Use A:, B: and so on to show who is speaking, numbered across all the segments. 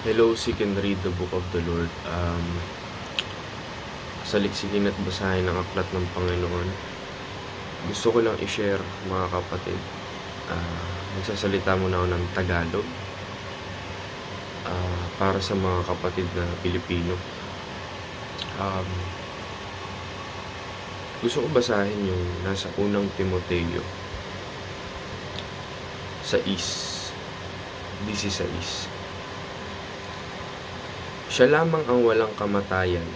A: Hello, seek and read the book of the Lord. Um, saliksikin at basahin ang aklat ng Panginoon. Gusto ko lang i-share, mga kapatid. Ah, nagsasalita muna ako ng Tagalog. Ah, para sa mga kapatid na Pilipino. Um, gusto ko basahin yung nasa unang Timoteo sa is 16 siya lamang ang walang kamatayan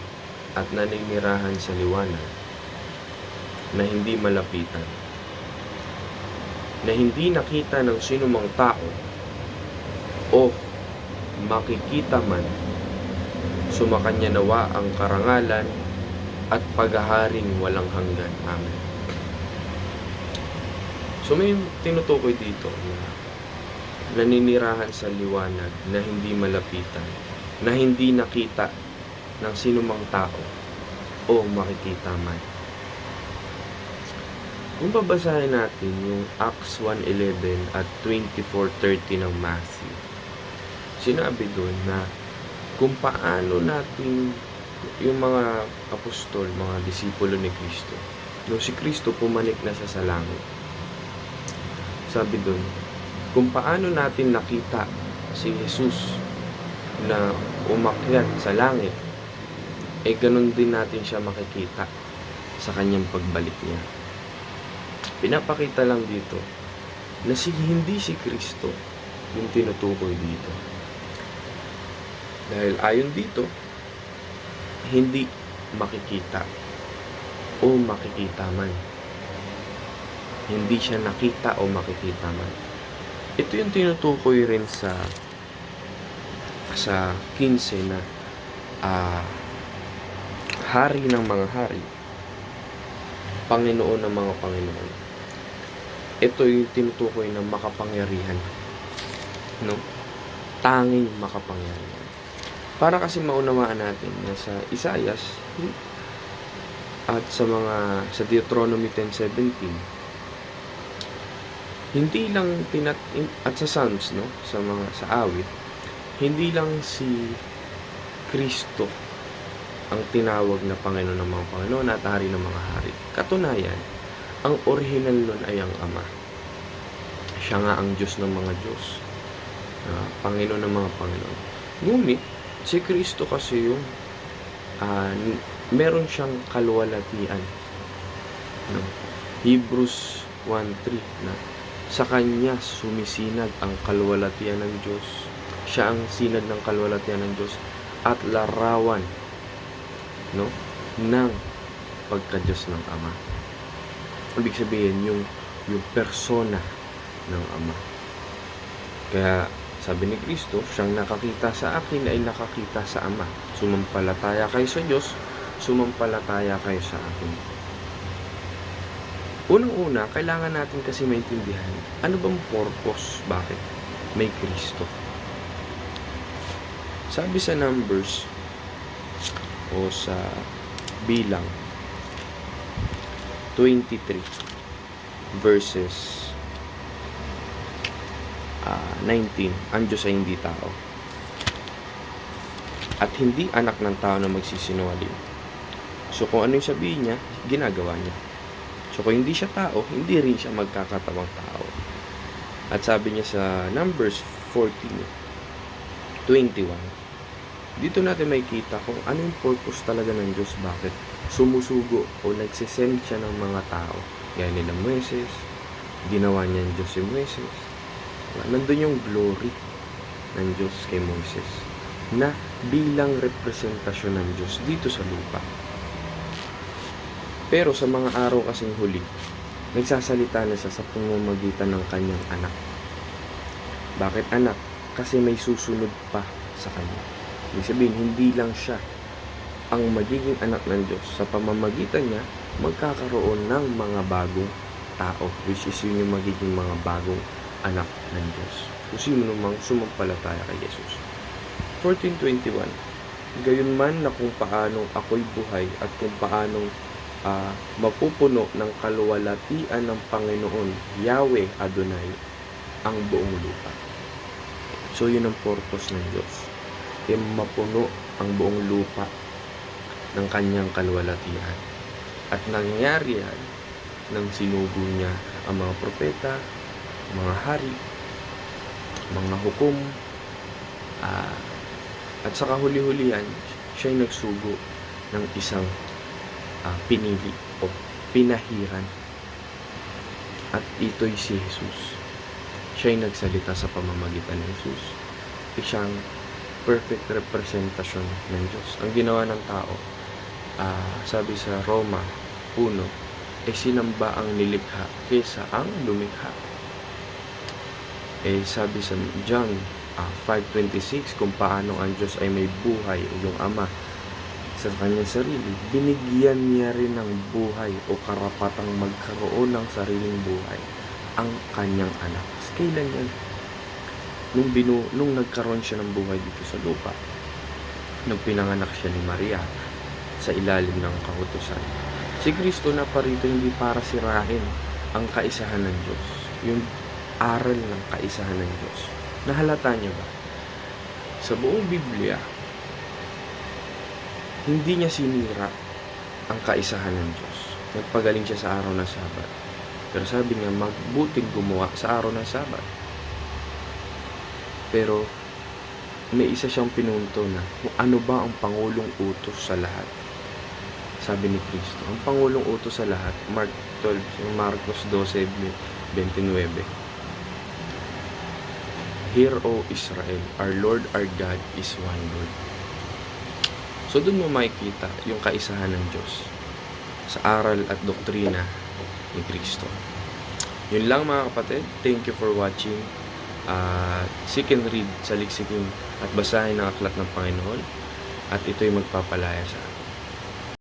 A: at naninirahan sa liwanag na hindi malapitan, na hindi nakita ng sinumang tao o makikita man, sumakanya nawa ang karangalan at paghaharing walang hanggan. Amen. So may tinutukoy dito na naninirahan sa liwanag na hindi malapitan na hindi nakita ng sinumang tao o makikita man. Kung babasahin natin yung Acts 1.11 at 24.30 ng Matthew, sinabi doon na kung paano natin yung mga apostol, mga disipulo ni Kristo, nung si Kristo pumanik na sa langit, sabi doon, kung paano natin nakita si Jesus na umakyat sa langit, eh ganun din natin siya makikita sa kanyang pagbalik niya. Pinapakita lang dito na si hindi si Kristo yung tinutukoy dito. Dahil ayon dito, hindi makikita o makikita man. Hindi siya nakita o makikita man. Ito yung tinutukoy rin sa sa 15 na ah, hari ng mga hari, Panginoon ng mga Panginoon. Ito yung tinutukoy ng makapangyarihan. No? Tanging makapangyarihan. Para kasi maunawaan natin na sa Isaias at sa mga sa Deuteronomy 10:17 hindi lang tinat at sa Psalms no sa mga sa awit hindi lang si Kristo ang tinawag na Panginoon ng mga Panginoon at Hari ng mga Hari. Katunayan, ang original nun ay ang Ama. Siya nga ang Diyos ng mga Diyos. Uh, Panginoon ng mga Panginoon. Ngunit, si Kristo kasi yung uh, meron siyang kaluwalhatian. No? Hebrews 1.3 na sa Kanya sumisinag ang kaluwalhatian ng Diyos. Siya ang sinag ng kaluwalhatian ng Diyos at larawan no ng pagka-Diyos ng Ama. Ibig sabihin yung yung persona ng Ama. Kaya sabi ni Kristo, siyang nakakita sa akin ay nakakita sa Ama. Sumampalataya kayo sa Diyos, sumampalataya kayo sa akin. Unang-una, kailangan natin kasi maintindihan ano bang purpose, bakit may Kristo. Sabi sa Numbers o sa bilang 23 verses uh, 19 ang Diyos ay hindi tao. At hindi anak ng tao na magsisinungaling. So kung ano yung sabihin niya ginagawa niya. So kung hindi siya tao hindi rin siya magkakatawang tao. At sabi niya sa Numbers 14 21 dito natin makikita kung ano yung purpose talaga ng Diyos bakit sumusugo o nagsisend siya ng mga tao. Gaya nila Moises ginawa niya ng Diyos si Moises. Nandun yung glory ng Diyos kay Moises na bilang representasyon ng Diyos dito sa lupa. Pero sa mga araw kasing huli nagsasalita na siya sa pamamagitan ng kanyang anak. Bakit anak? kasi may susunod pa sa kanya Ibig sabihin, hindi lang siya ang magiging anak ng Diyos. Sa pamamagitan niya, magkakaroon ng mga bagong tao, which is yun yung magiging mga bagong anak ng Diyos. Kung sino namang sumampalataya kay Jesus. 14.21 Gayon man na kung paanong ako'y buhay at kung paanong uh, mapupuno ng kaluwalhatian ng Panginoon, Yahweh Adonai, ang buong lupa. So, yun ang purpose ng Diyos ay mapuno ang buong lupa ng kanyang kalwalatian. At nangyari yan nang sinugo niya ang mga propeta, mga hari, mga hukom, ah, at sa kahuli-hulihan, siya'y nagsugo ng isang ah, pinili o pinahiran. At ito'y si Jesus. Siya'y nagsalita sa pamamagitan ni Jesus. Isang perfect representasyon ng Diyos. Ang ginawa ng tao, ah, sabi sa Roma 1, eh sinamba ang nilikha kesa ang lumikha. Eh sabi sa John ah, 5.26 kung paano ang Diyos ay may buhay o yung Ama sa kanyang sarili, binigyan niya rin ng buhay o karapatang magkaroon ng sariling buhay ang kanyang anak. Kailan yan? Nung, binu, nung nagkaroon siya ng buhay dito sa lupa, nung pinanganak siya ni Maria sa ilalim ng kautusan. Si Kristo na parito hindi para sirain ang kaisahan ng Diyos. Yung aral ng kaisahan ng Diyos. Nahalata niyo ba? Sa buong Biblia, hindi niya sinira ang kaisahan ng Diyos. Nagpagaling siya sa araw ng Sabat. Pero sabi niya, magbuting gumawa sa araw ng Sabat. Pero, may isa siyang pinunto na kung ano ba ang pangulong utos sa lahat. Sabi ni Kristo, ang pangulong utos sa lahat, Mark 12, Marcos 12, 29. Hear, O Israel, our Lord, our God is one Lord. So doon mo makikita yung kaisahan ng Diyos sa aral at doktrina ni Kristo. Yun lang mga kapatid. Thank you for watching. Uh, seek and read sa liksikin at basahin ang aklat ng Panginoon at ito'y magpapalaya sa atin.